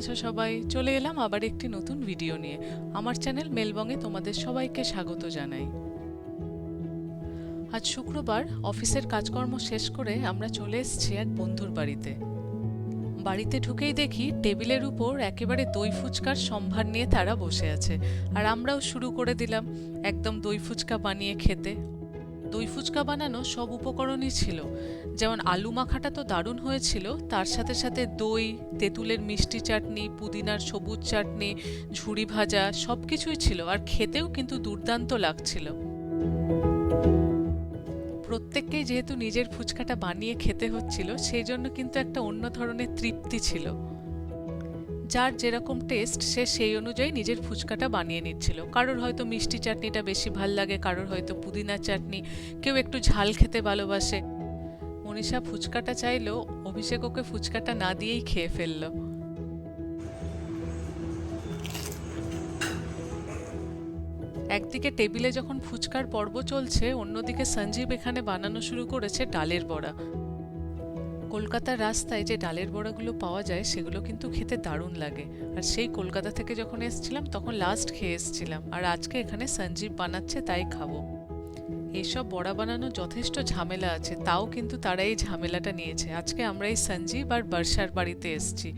আছো সবাই চলে এলাম আবার একটি নতুন ভিডিও নিয়ে। আমার চ্যানেল মেলবঙ্গে তোমাদের সবাইকে স্বাগত জানাই। আজ শুক্রবার অফিসের কাজকর্ম শেষ করে আমরা চলে এসেছি এক বন্ধুর বাড়িতে। বাড়িতে ঢুকেই দেখি টেবিলের উপর একেবারে দই ফুচকার সম্ভার নিয়ে তারা বসে আছে। আর আমরাও শুরু করে দিলাম একদম দই ফুচকা বানিয়ে খেতে। দই ফুচকা বানানো সব উপকরণই ছিল। যেমন আলু মাখাটা তো দারুণ হয়েছিল, তার সাথে সাথে দই, তেঁতুলের মিষ্টি চাটনি, পুদিনার সবুজ চাটনি, ঝুড়ি ভাজা সব কিছুই ছিল আর খেতেও কিন্তু দুর্দান্ত লাগছিল। প্রত্যেককেই যেহেতু নিজের ফুচকাটা বানিয়ে খেতে হচ্ছিল, সেই জন্য কিন্তু একটা অন্য ধরনের তৃপ্তি ছিল। যার যেরকম টেস্ট সে সেই অনুযায়ী নিজের ফুচকাটা বানিয়ে নিচ্ছিল। কারোর হয়তো মিষ্টি চাটনিটা বেশি ভালো লাগে, কারোর হয়তো পুদিনা চাটনি। কেউ একটু ঝাল খেতে ভালোবাসে। মনীষা ফুচকাটা চাইলেও অভিষেক ওকে ফুচকাটা না দিয়েই খেয়ে ফেলল। একদিকে টেবিলে যখন ফুচকার পর্ব চলছে, অন্যদিকে সঞ্জীব এখানে বানানো শুরু করেছে ডালের বড়া। কলকাতার রাস্তায় যে ডালের বড়াগুলো পাওয়া যায়, সেগুলো কিন্তু খেতে দারুণ লাগে। আর সেই কলকাতা থেকে যখন এসেছিলাম, তখন লাস্ট খেয়ে এসছিলাম। আর আজকে এখানে সঞ্জীব বানাচ্ছে, তাই খাব। এইসব বড়া বানানো যথেষ্ট ঝামেলা আছে, তাও কিন্তু তারা এই ঝামেলাটা নিয়েছে। আজকে আমরা এই সঞ্জীব আর বর্ষার বাড়িতে এসেছি।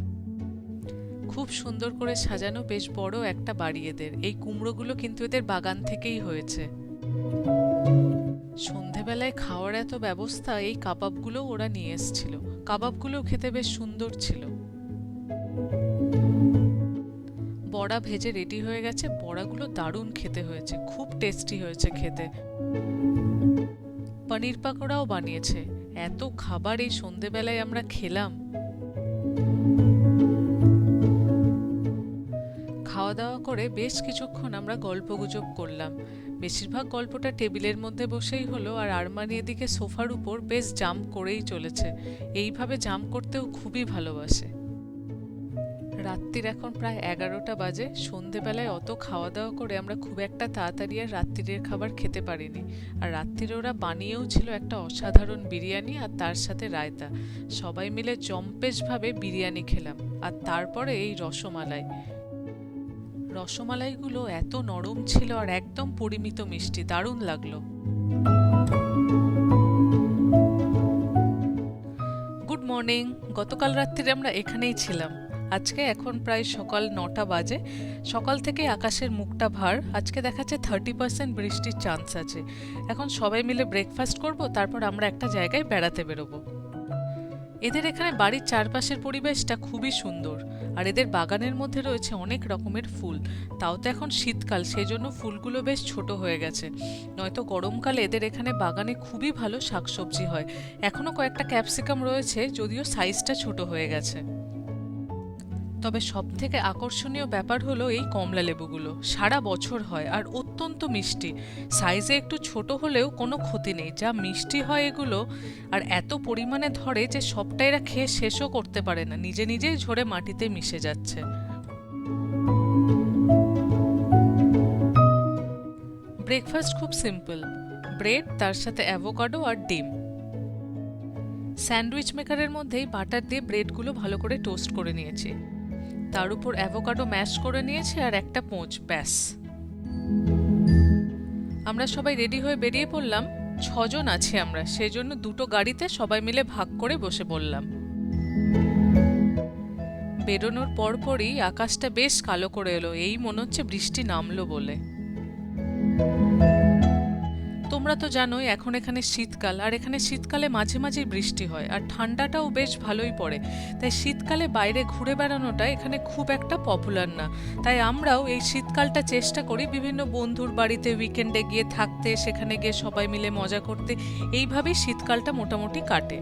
খুব সুন্দর করে সাজানো, বেশ বড় একটা বাড়ি এদের। এই কুমড়োগুলো কিন্তু এদের বাগান থেকেই হয়েছে। সন্ধেবেলায় খাওয়ার এত ব্যবস্থা এই কাবাবগুলো ওরা নিয়ে এসেছিল। কাবাবগুলো খেতে বেশ সুন্দর ছিল। বড়া ভেজে রেডি হয়ে গেছে। বড়াগুলো দারুণ খেতে হয়েছে। খুব টেস্টি হয়েছে খেতে। পনির পাকোড়াও বানিয়েছে। এত খাবার এই সন্ধেবেলায় আমরা খেলাম। খাওয়া দাওয়া করে বেশ কিছুক্ষণ আমরা গল্পগুজব করলাম। বেশিরভাগ গল্পটা টেবিলের মধ্যে বসেই হলো আর আরমানি এদিকে সোফার উপর বেশ জাম করেই চলেছে। এইভাবে জাম করতেও খুবই ভালোবাসে। রাত্রির এখন প্রায় এগারোটা বাজে। সন্ধেবেলায় অত খাওয়া দাওয়া করে আমরা খুব একটা তাড়াতাড়ি আর রাত্রিরের খাবার খেতে পারিনি। আর রাত্রিরে ওরা বানিয়েও ছিল একটা অসাধারণ বিরিয়ানি আর তার সাথে রায়তা। সবাই মিলে জম্পেশভাবে বিরিয়ানি খেলাম। আর তারপরে এই রসমালাই। রসমালাইগুলো এত নরম ছিল আর একদম পরিমিত মিষ্টি, দারুণ লাগল। গুড মর্নিং গতকাল রাত্রিরে আমরা এখানেই ছিলাম। আজকে এখন প্রায় সকাল নটা বাজে। সকাল থেকে আকাশের মুখটা ভার। আজকে দেখাচ্ছে থার্টি পার্সেন্ট বৃষ্টির চান্স আছে। এখন সবাই মিলে ব্রেকফাস্ট করব, তারপর আমরা একটা জায়গায় বেড়াতে বেরোবো। এদের এখানে বাড়ির চারপাশের পরিবেশটা খুবই সুন্দর। আর এদের বাগানের মধ্যে রয়েছে অনেক রকমের ফুল। তাও তো এখন শীতকাল সেই জন্য ফুলগুলো বেশ ছোট হয়ে গেছে। নয়তো গরমকালে এদের এখানে বাগানে খুবই ভালো শাকসবজি হয়। এখনও কয়েকটা ক্যাপসিকাম রয়েছে, যদিও সাইজটা ছোট হয়ে গেছে। তবে সব থেকে আকর্ষণীয় ব্যাপার হলো এই কমলা লেবুগুলো সারা বছর হয় আর অত্যন্ত মিষ্টি। সাইজে একটু ছোট হলেও কোনো ক্ষতি নেই। যা মিষ্টি হয় এগুলো আর এত পরিমাণে ধরে যে সবটা এরা খেয়ে শেষও করতে পারে না। নিজে নিজেই ঝরে মাটিতে মিশে যাচ্ছে। ব্রেকফাস্ট খুব সিম্পল। ব্রেড, তার সাথে অ্যাভোকাডো আর ডিম। স্যান্ডউইচ মেকারের মধ্যেই বাটার দিয়ে ব্রেডগুলো ভালো করে টোস্ট করে নিয়েছি। তার উপর অ্যাভোকাডো ম্যাশ করে নিয়েছি আর একটা পোঁচ, ব্যাস। আমরা সবাই রেডি হয়ে বেরিয়ে পড়লাম। ছজন আছি আমরা। সেই জন্য দুটো গাড়িতে সবাই মিলে ভাগ করে বসে পড়লাম। বেরোনোর পরপরই আকাশটা বেশ কালো করে এলো। এই মনে হচ্ছে বৃষ্টি নামলো বলে। তোমরা তো জানোই, এখন এখানে শীতকাল, আর এখানে শীতকালে মাঝে মাঝে বৃষ্টি হয়, আর ঠান্ডাটাও বেশ ভালোই পড়ে। তাই শীতকালে বাইরে ঘুরে বেড়ানোটা এখানে খুব একটা পপুলার না। তাই আমরাও এই শীতকালটা চেষ্টা করি বিভিন্ন বন্ধুর বাড়িতে উইকেন্ডে গিয়ে থাকতে, সেখানে গিয়ে সবাই মিলে মজা করতে, এইভাবেই শীতকালটা মোটামুটি কাটে।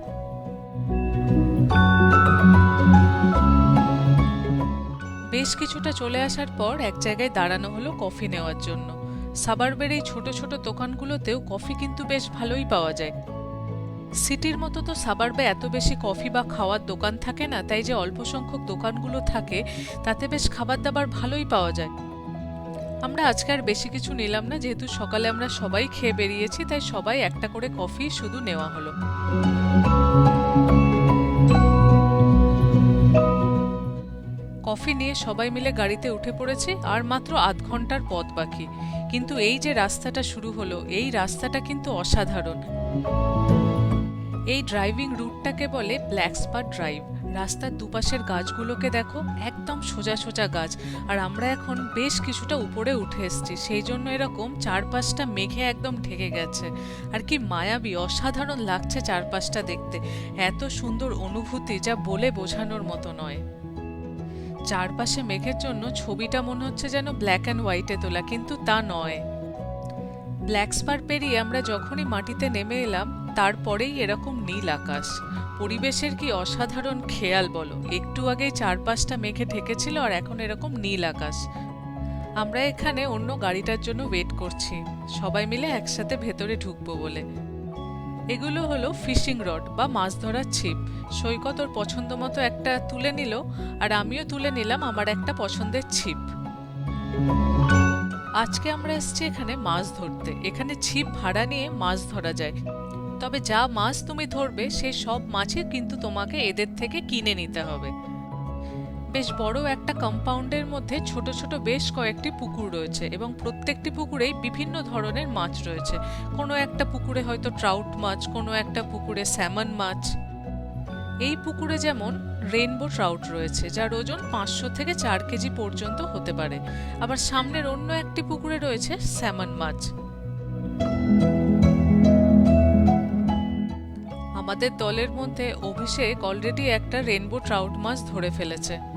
বেশ কিছুটা চলে আসার পর এক জায়গায় দাঁড়ানো হলো কফি নেওয়ার জন্য। সাবারবের এই ছোট ছোট দোকানগুলোতেও কফি কিন্তু বেশ ভালোই পাওয়া যায়। সিটির মতো তো সাবারবে এত বেশি কফি বা খাওয়ার দোকান থাকে না, তাই যে অল্প সংখ্যক দোকানগুলো থাকে, তাতে বেশ খাবার দাবার ভালোই পাওয়া যায়। আমরা আজকে আর বেশি কিছু নিলাম না, যেহেতু সকালে আমরা সবাই খেয়ে বেরিয়েছি, তাই সবাই একটা করে কফি শুধু নেওয়া হলো। কফি নিয়ে সবাই মিলে গাড়িতে উঠে পড়েছি, আর মাত্র আধ ঘণ্টার পথ বাকি। কিন্তু এই যে রাস্তাটা শুরু হলো, এই রাস্তাটা কিন্তু অসাধারণ। এই ড্রাইভিং রুটটাকে বলে ব্ল্যাক স্পার ড্রাইভ রাস্তার দুপাশের গাছগুলোকে দেখো, একদম সোজা সোজা গাছ। আর আমরা এখন বেশ কিছুটা উপরে উঠে এসেছি, সেই জন্য এরকম চারপাশটা মেঘে একদম ঢেকে গেছে। আর কি মায়াবী, অসাধারণ লাগছে চারপাশটা দেখতে। এত সুন্দর অনুভূতি যা বলে বোঝানোর মতো নয়। চারপাশে মেঘের জন্য ছবিটা মনে হচ্ছে যেন ব্ল্যাক অ্যান্ড হোয়াইটে তোলা, কিন্তু তা নয়। ব্ল্যাক স্পার পেরিয়ে আমরা যখনই মাটিতে নেমে এলাম, তারপরেই এরকম নীল আকাশ। পরিবেশের কি অসাধারণ খেয়াল বলো? একটু আগেই চারপাশটা মেঘে ঢেকেছিল আর এখন এরকম নীল আকাশ। আমরা এখানে অন্য গাড়িটার জন্য ওয়েট করছি। সবাই মিলে একসাথে ভেতরে ঢুকবো বলে। এগুলো হলো ফিশিং রড বা মাছ ধরার ছিপ। সৈকত ওর পছন্দ মতো একটা তুলে নিল আর আমিও তুলে নিলাম আমার একটা পছন্দের ছিপ। আজকে আমরা এসেছি এখানে মাছ ধরতে। এখানে ছিপ ভাড়া নিয়ে মাছ ধরা যায়। তবে যা মাছ তুমি ধরবে সেই সব মাছই কিন্তু তোমাকে এদের থেকে কিনে নিতে হবে। বেশ বড় একটা কম্পাউন্ডের মধ্যে ছোট ছোট বেশ কয়েকটি পুকুর রয়েছে এবং প্রত্যেকটি পুকুরেই বিভিন্ন ধরনের মাছ রয়েছে। কোনো একটা পুকুরে হয়তো ট্রাউট মাছ, কোনো একটা পুকুরে স্যামন মাছ। এই পুকুরে যেমন রেইনবো ট্রাউট রয়েছে, যার ওজন পাঁচশো থেকে চার কেজি পর্যন্ত হতে পারে। আবার সামনের অন্য একটি পুকুরে রয়েছে স্যামন মাছ। আমাদের দলের মধ্যে অভিষেক অলরেডি একটা রেইনবো ট্রাউট মাছ ধরে ফেলেছে।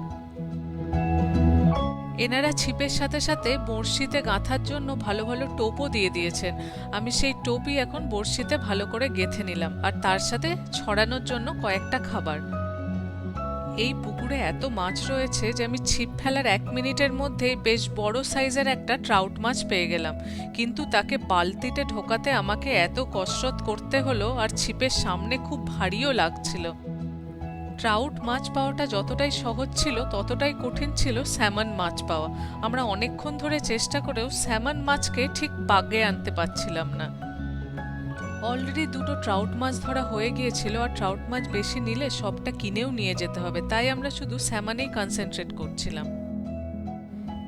এনারা ছিপের সাথে সাথে বড়শিতে গাঁথার জন্য ভালো ভালো টোপও দিয়ে দিয়েছেন। আমি সেই টোপই এখন বড়শিতে ভালো করে গেথে নিলাম আর তার সাথে ছড়ানোর জন্য কয়েকটা খাবার। এই পুকুরে এত মাছ রয়েছে যে আমি ছিপ ফেলার এক মিনিটের মধ্যে বেশ বড় সাইজের একটা ট্রাউট মাছ পেয়ে গেলাম। কিন্তু তাকে বালতিতে ঢোকাতে আমাকে এত কসরত করতে হলো আর ছিপের সামনে খুব ভারীও লাগছিল। ট্রাউট মাছ পাওয়াটা যতটাই সহজ ছিল, ততটাই কঠিন ছিল স্যামন মাছ পাওয়া। আমরা অনেকক্ষণ ধরে চেষ্টা করেও স্যামন মাছকে ঠিক বাগে আনতে পারছিলাম না। অলরেডি দুটো ট্রাউট মাছ ধরা হয়ে গিয়েছিল, আর ট্রাউট মাছ বেশি নিলে সবটা কিনেও নিয়ে যেতে হবে, তাই আমরা শুধু স্যামানেই কনসেন্ট্রেট করছিলাম।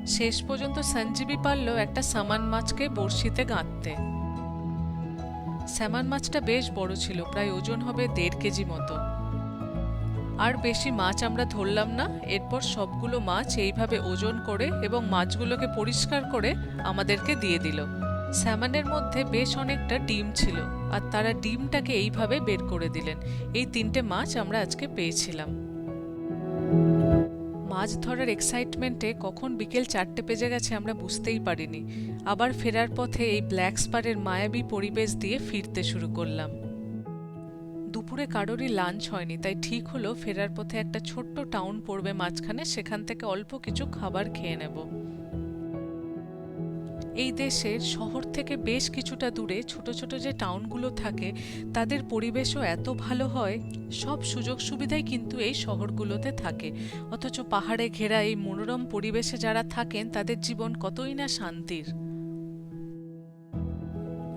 শেষ পর্যন্ত সঞ্জীবী পারল একটা সামান মাছকে বড়শিতে গাঁথতে। স্যামান মাছটা বেশ বড় ছিল, প্রায় ওজন হবে দেড় কেজি মতো। আর বেশি মাছ আমরা ধরলাম না। এরপর সবগুলো মাছ এইভাবে ওজন করে এবং মাছগুলোকে পরিষ্কার করে আমাদেরকে দিয়ে দিল। স্যামনের মধ্যে বেশ অনেকটা ডিম ছিল আর তারা ডিমটাকে এইভাবে বের করে দিলেন। এই তিনটে মাছ আমরা আজকে পেয়েছিলাম। মাছ ধরার এক্সাইটমেন্টে কখন বিকেল চারটে পেজে গেছে আমরা বুঝতেই পারিনি। আবার ফেরার পথে এই ব্ল্যাক স্পারের মায়াবী পরিবেশ দিয়ে ফিরতে শুরু করলাম। দুপুরে কারোরই লাঞ্চ হয়নি, তাই ঠিক হলো ফেরার পথে একটা ছোট্ট টাউন পড়বে মাঝখানে, সেখান থেকে অল্প কিছু খাবার খেয়ে নেব। এই দেশের শহর থেকে বেশ কিছুটা দূরে ছোট ছোট যে টাউনগুলো থাকে, তাদের পরিবেশও এত ভালো হয়, সব সুযোগ সুবিধাই কিন্তু এই শহরগুলোতে থাকে। অথচ পাহাড়ে ঘেরা এই মনোরম পরিবেশে যারা থাকেন, তাদের জীবন কতই না শান্তির।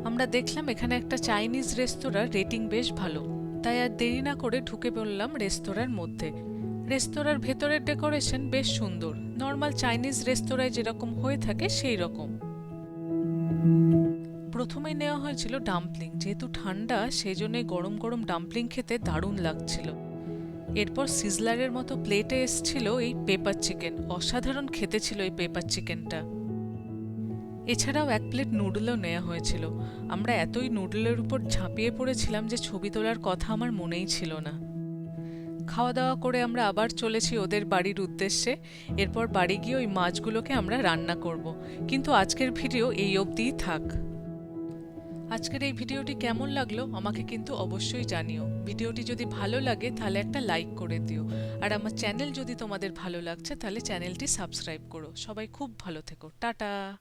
আমরা দেখলাম এখানে একটা চাইনিজ রেস্তোরাঁর রেটিং বেশ ভালো। তাই আর দেরি না করে ঢুকে পড়লাম রেস্তোরাঁর মধ্যে। রেস্তোরাঁর ভেতরের ডেকোরেশন বেশ সুন্দর। নর্মাল চাইনিজ রেস্তোরাঁয় যেরকম হয়ে থাকে সেই রকম। প্রথমেই নেওয়া হয়েছিল ডাম্পলিং। যেহেতু ঠান্ডা সেই জন্যই গরম গরম ডাম্পলিং খেতে দারুণ লাগছিল। এরপর সিজলারের মতো প্লেটে এসছিল এই পেপার চিকেন। অসাধারণ খেতে ছিল এই পেপার চিকেনটা। এছাড়াও এক প্লেট নুডলও নেওয়া হয়েছিল। আমরা এতই নুডলের উপর ঝাঁপিয়ে পড়েছিলাম যে ছবি তোলার কথা আমার মনেই ছিল না। খাওয়া দাওয়া করে আমরা আবার চলেছি ওদের বাড়ির উদ্দেশ্যে। এরপর বাড়ি গিয়ে ওই মাছগুলোকে আমরা রান্না করব। কিন্তু আজকের ভিডিও এই অবধিই থাক। আজকের এই ভিডিওটি কেমন লাগল আমাকে কিন্তু অবশ্যই জানিও। ভিডিওটি যদি ভালো লাগে তাহলে একটা লাইক করে দিও। আর আমার চ্যানেল যদি তোমাদের ভালো লাগছে তাহলে চ্যানেলটি সাবস্ক্রাইব করো। সবাই খুব ভালো থেকো। টাটা!